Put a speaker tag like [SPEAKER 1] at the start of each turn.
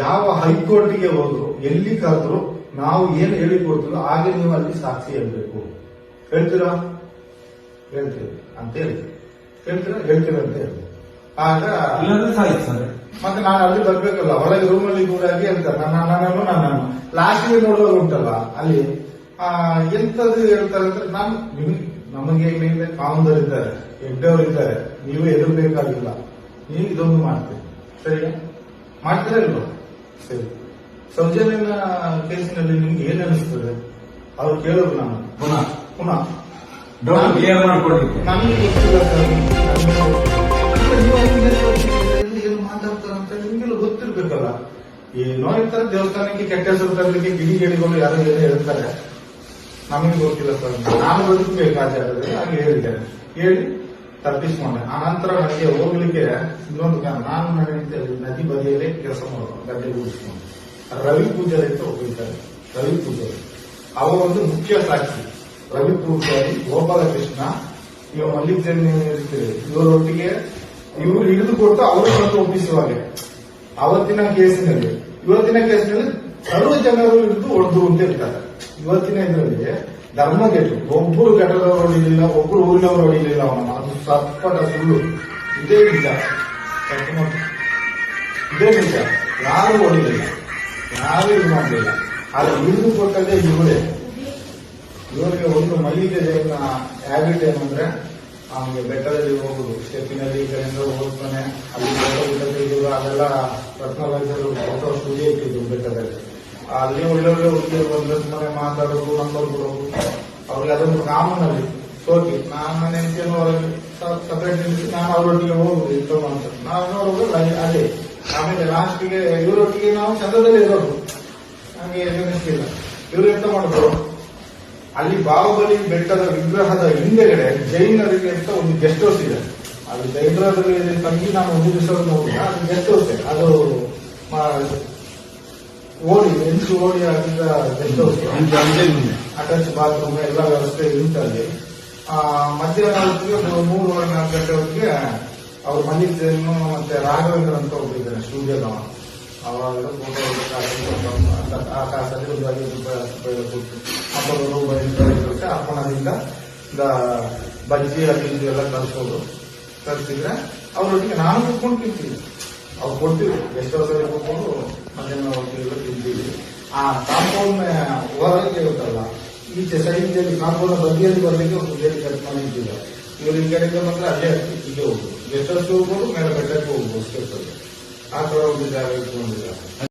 [SPEAKER 1] ಯಾವ ಹೈಕೋರ್ಟ್ಗೆ ಹೋದ್ರು ಎಲ್ಲಿ ಕರೆದ್ರು ನಾವು ಏನು ಹೇಳಿ ಕೊಡ್ತೀವೋ ಹಾಗೆ ನೀವು ಅಲ್ಲಿ ಸಾಕ್ಷಿ ಹೇಳ್ಬೇಕು. ಹೇಳ್ತೀರಾ? ಹೇಳ್ತೀವಿ. ಅಂತ ಹೇಳಿ ಹೇಳ್ತೀರಾ? ಹೇಳ್ತೀರ ಅಂತ ಹೇಳಿ ಆಗ
[SPEAKER 2] ಇಲ್ಲಾಂದ್ರೆ
[SPEAKER 1] ಮತ್ತೆ ನಾನು ಅಲ್ಲಿ ಬರ್ಬೇಕಲ್ಲ ಹೊರಗೆ ರೂಮಲ್ಲಿ ಕೂಡಾಗಿ ಅಂತ ನಾನು ನನ್ನನ್ನು ನಾನು ಲಾಸ್ಟ್ಗೆ ನೋಡೋದು ಉಂಟಲ್ಲ ಅಲ್ಲಿ ಎಂತದ್ದು ಎಂತದು ಹೇಳ್ತಾರೆ ಅಂದ್ರೆ ನಾನು ನಿಮ್ಗೆ ನಮಗೆ ಮೇಲೆ ಕಾಮದರಿದ್ದಾರೆ ಹೆಗ್ಡವರಿದ್ದಾರೆ ನೀವು ಎದುರಬೇಕಾಗಿಲ್ಲ. ನೀವು ಇದೊಂದು ಮಾಡ್ತೀರಿ. ಸರಿಯಾ ಮಾಡ್ತೀರಾ ಇಲ್ವಾ? ಸರಿ. ಸೌಜನ್ಯನ ಕೇಸಿನಲ್ಲಿ ನಿಮ್ಗೆ ಏನ್ ಅನಿಸ್ತದೆ? ಅವ್ರು ಕೇಳೋದು ನಾನು.
[SPEAKER 2] ಪುನಃ
[SPEAKER 1] ಪುನಃ.
[SPEAKER 2] ಡೌಟ್ ಕ್ಲಿಯರ್ ಮಾಡ್ಕೊಡ್ಲಿಕ್ಕೆ
[SPEAKER 1] ನನಗೆ ಗೊತ್ತಿಲ್ಲ ಮಾತಾಡ್ತಾರಂತ ನಿಮ್ಗೆಲ್ಲ ಗೊತ್ತಿರ್ಬೇಕಲ್ಲ. ಏನೋ ಇರ್ತಾರೆ ದೇವಸ್ಥಾನಕ್ಕೆ ಕೆಟ್ಟ ಹೆಸರು ತರಲಿಕ್ಕೆ ಗಿಡಿ ಗಿಡಿಗಳು ಯಾರೋ ಏನೋ ಹೇಳ್ತಾರೆ. ನಮಗೆ ಗೊತ್ತಿಲ್ಲ ಸರ್. ನಾನು ಬದುಕಬೇಕು ಆಚಾರ್ಯ ಹಾಗೆ ಹೇಳಿದ್ದೇನೆ ಹೇಳಿ. ತಪ್ಪಿಸ್ಕೊಂಡೆ ಆ ನಂತರ ನನಗೆ ಹೋಗ್ಲಿಕ್ಕೆ ಇನ್ನೊಂದು ನಾನು ನನ್ನ ನದಿ ಬದಿಯಲ್ಲೇ ಕೆಲಸ ಮಾಡೋದು, ಗದ್ದೆ ಕೂಡಿಸ್ಕೊಂಡು ರವಿ ಪೂಜಾರಿ ಅಂತ ಹೋಗಿದ್ದಾರೆ ರವಿ ಪೂಜಾರಿ. ಅವರೊಂದು ಮುಖ್ಯ ಸಾಕ್ಷಿ. ರವಿ ಪೂಜಾರಿ, ಗೋಪಾಲಕೃಷ್ಣ, ಇವ ಮಲ್ಲಿಕಾರ್ಜುನ ಇರ್ತೀರಿ ಇವರೊಟ್ಟಿಗೆ ಇವರು ಹಿಡಿದು ಕೊಟ್ಟು ಅವರು ಬಂದು ಒಪ್ಪಿಸುವಾಗೆ. ಅವತ್ತಿನ ಕೇಸಿನಲ್ಲಿ, ಇವತ್ತಿನ ಕೇಸಿನಲ್ಲಿ ಸರ್ವ ಜನರು ಹಿಡಿದು ಹೊಡೆದು ಅಂತ ಹೇಳ್ತಾರೆ. ಇವತ್ತಿನ ಇದರಲ್ಲಿ ಧರ್ಮಗೆಟ್ಟು ಒಬ್ಬರು ಘಟದವರು ಹೊಡಿಲಿಲ್ಲ ಒಬ್ಬರು ಊರಿನವರು ಹೊಡಿಲಿಲ್ಲ ಅವನು. ಅದು ಸಪ್ಪಟ ಸುಳ್ಳು. ಇದೇ ನಿಜ. ಇದೇ ನಿಜ. ಯಾರು ಹೊಡಿಲಿಲ್ಲ ಯಾರು ಇದು ಮಾಡಲಿಲ್ಲ. ಆದ್ರೆ ಹಿಡಿದು ಕೊಟ್ಟದ್ದೇ ಇವರೇ. ಇವರಿಗೆ ಒಂದು ಮಲ್ಲಿಗೆ ಹ್ಯಾಬಿಟ್ ಏನಂದ್ರೆ, ಅವನಿಗೆ ಬೆಟ್ಟದಲ್ಲಿ ಹೋಗುದು. ಸ್ಟೆಪ್ಪಿನಲ್ಲಿ ಈ ಕಡೆಯಿಂದ ಹೋಗ್ತಾನೆ ಅಲ್ಲಿ ಫೋಟೋ ಬಿಟ್ಟದ್ದು ಅದೆಲ್ಲ ಪರ್ಸನಲೈಸರ್ ಫೋಟೋ ಸ್ಟುಡಿಯೋ ಇಟ್ಟಿದ್ದು ಬೆಟ್ಟದಲ್ಲಿ. ಅಲ್ಲಿ ಒಳ್ಳೆ ಬಂದ್ರೆ ಸುಮ್ಮನೆ ಮಾತಾಡೋದು ನಂಬರ್ ಕೊಡೋದು ಅವ್ರಿಗೆ ಅದೊಂದು ಕಾಮನ್ ಅಲ್ಲಿ ಸೋಕಿ ನಾನು ಮನೆ ಹೆಂಡತಿಯನ್ನು ಸಪ್ರೇಟ್ ನಿಲ್ಲಿಸಿ ನಾನು ಅವರೊಟ್ಟಿಗೆ ಹೋಗುದು ಇಂಟರ್ವ್ಯೂ ಅಂತ ನಾನು ನೋಡೋದು ಅದೇ. ಆಮೇಲೆ ಲಾಸ್ಟಿಗೆ ಇವರೊಟ್ಟಿಗೆ ನಾವು ಚಂದದಲ್ಲಿ ಇರೋದು. ನಮಗೆ ಇಲ್ಲ ಇವರು ಎಂತ ಮಾಡಿದ್ರು? ಅಲ್ಲಿ ಬಾಹುಬಲಿ ಬೆಟ್ಟದ ವಿಗ್ರಹದ ಹಿಂದೆಗಡೆ ಜೈನರಿಗೆ ಅಂತ ಒಂದು ಗೆಸ್ಟ್ ಹೌಸ್ ಇದೆ. ಅದು ಜೈನರಲ್ಲಿ ತಂಗಿ, ನಾನು ಒಂದು ದಿವಸ ನೋಡಿದ ಅದು ಗೆಸ್ಟ್ ಹೌಸ್ ಅದು ಓಡಿ ಎಂಟು ಓಡಿ ಆಗಿದ್ದ ಗೆಸ್ಟ್ ಹೌಸ್ ಅಟ್ಯಾಚ್ ಬಾತ್ರೂಮ್ ಎಲ್ಲ ವ್ಯವಸ್ಥೆ ಆ, ಮಧ್ಯಾಹ್ನ ಹೊತ್ತಿಗೆ ಮೂರುವರೆ ನಾಲ್ಕು ಗಂಟೆ ಹೊತ್ತಿಗೆ ಅವ್ರ ಮಲ್ಲಿಕೇನು ಮತ್ತೆ ರಾಘವೇಂದ್ರ ಅಂತ ಒಬ್ಬರಿದ್ದಾರೆ ಸ್ಟುಡಿಯೋದವ ಅವಾಗ ಆ ಕಾಸಲ್ಲಿ ಒಂದು ಐವತ್ತು ರೂಪಾಯಿ ಅಪ್ಪನ ರೂಪಾಯಿ ಕೊಟ್ಟು ಅಪ್ಪಣದಿಂದ ಬಜ್ಜಿ ಅದು ಇದು ಎಲ್ಲ ತರಿಸೋದು ತರಿಸಿದ್ರೆ ಅವರೊಟ್ಟಿಗೆ ನಾನು ಕುತ್ಕೊಂಡು ಅವ್ರು ಕೊಡ್ತೀವಿ. ಎಷ್ಟು ವರ್ಷ ಕೊಟ್ಕೊಂಡು ಮಧ್ಯಾಹ್ನ ಹೊತ್ತಿಗೆಲ್ಲ ತಿಂತೀವಿ ಆ ಕಾಂಪೌಂಡ್ ಹೊರಗೆ ಇರುತ್ತಲ್ಲ, ಈಚೆ ಸೈಡ್ನಲ್ಲಿ ಕಾಂಪೌಂಡ್ ಬದಿಯಲ್ಲಿ ಬರಲಿಕ್ಕೆ ಒಂದು ಬೇರೆ ಕೆಲಸ ಮಾಡಿದ್ದೀವಿ ಇವರು ಈ ಕಡೆಗೆ ಬಂದ್ರೆ ಅಲ್ಲೇ ಹೋಗುದು ಗೆಸ್ಟ್ ಹೌಸ್ ಹೋಗ್ಬೋದು? ಮೇಲೆ ಬೆಟ್ಟಕ್ಕೆ ಹೋಗ್ಬೋದು. ಆ ಥರ ಒಂದು ಜಾಗ ಇಟ್ಕೊಂಡಿದ್ದಾರೆ.